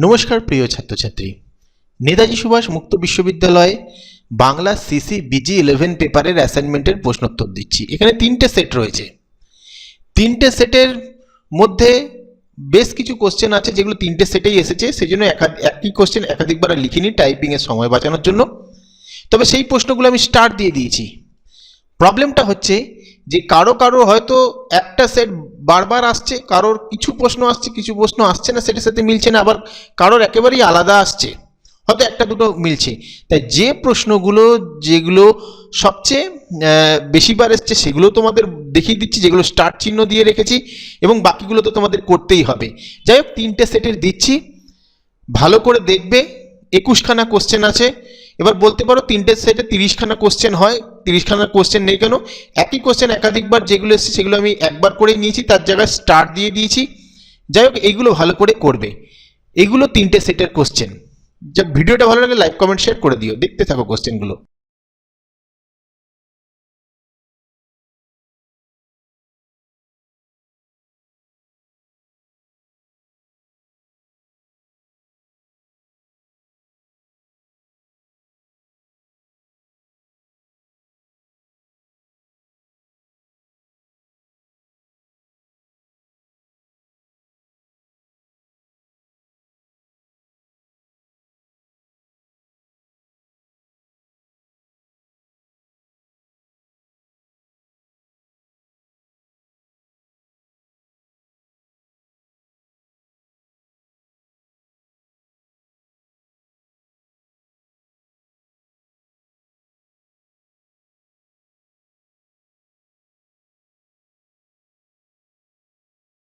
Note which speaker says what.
Speaker 1: নমস্কার প্রিয় ছাত্রছাত্রী। নেতাজি সুভাষ মুক্ত বিশ্ববিদ্যালয়ে বাংলা সিসি বিজি ইলেভেন পেপারের অ্যাসাইনমেন্টের প্রশ্নোত্তর দিচ্ছি। এখানে তিনটে সেট রয়েছে। তিনটে সেটের মধ্যে বেশ কিছু কোশ্চেন আছে, যেগুলো তিনটে সেটেই এসেছে। সেই জন্য একা- একই কোশ্চেন একাধিকবার লিখিনি টাইপিংয়ের সময় বাঁচানোর জন্য। তবে সেই প্রশ্নগুলো আমি স্টার্ট দিয়ে দিয়েছি। প্রবলেমটা হচ্ছে যে কারও কারও হয়তো একটা সেট বারবার আসছে, কারোর কিছু প্রশ্ন আসছে, কিছু প্রশ্ন আসছে না, সেটার সাথে মিলছে না, আবার কারোর একেবারেই আলাদা আসছে। হয়তো একটা দুটো মিলছে। তাই যে প্রশ্নগুলো, যেগুলো সবচেয়ে বেশিবার এসছে, সেগুলো তোমাদের দেখিয়ে দিচ্ছি, যেগুলো স্টার্ট চিহ্ন দিয়ে রেখেছি, এবং বাকিগুলো তো তোমাদের করতেই হবে। যাই হোক, তিনটে সেটের দিচ্ছি। ভালো করে দেখবে, একুশখানা কোশ্চেন আছে। এবার বলতে পারো তিনটে সেটে তিরিশখানা কোশ্চেন হয়, তিরিশখানা কোশ্চেন নেই কেন? একই কোশ্চেন একাধিকবার যেগুলো এসেছে সেগুলো আমি একবার করে নিয়েছি, তার জায়গায় স্টার্ট দিয়ে দিয়েছি। যাই হোক, এইগুলো ভালো করে করবে। এগুলো তিনটে সেটের কোশ্চেন যা ভিডিওটা ভালো লাগে লাইক কমেন্ট শেয়ার করে দিও। দেখতে থাকো কোশ্চেনগুলো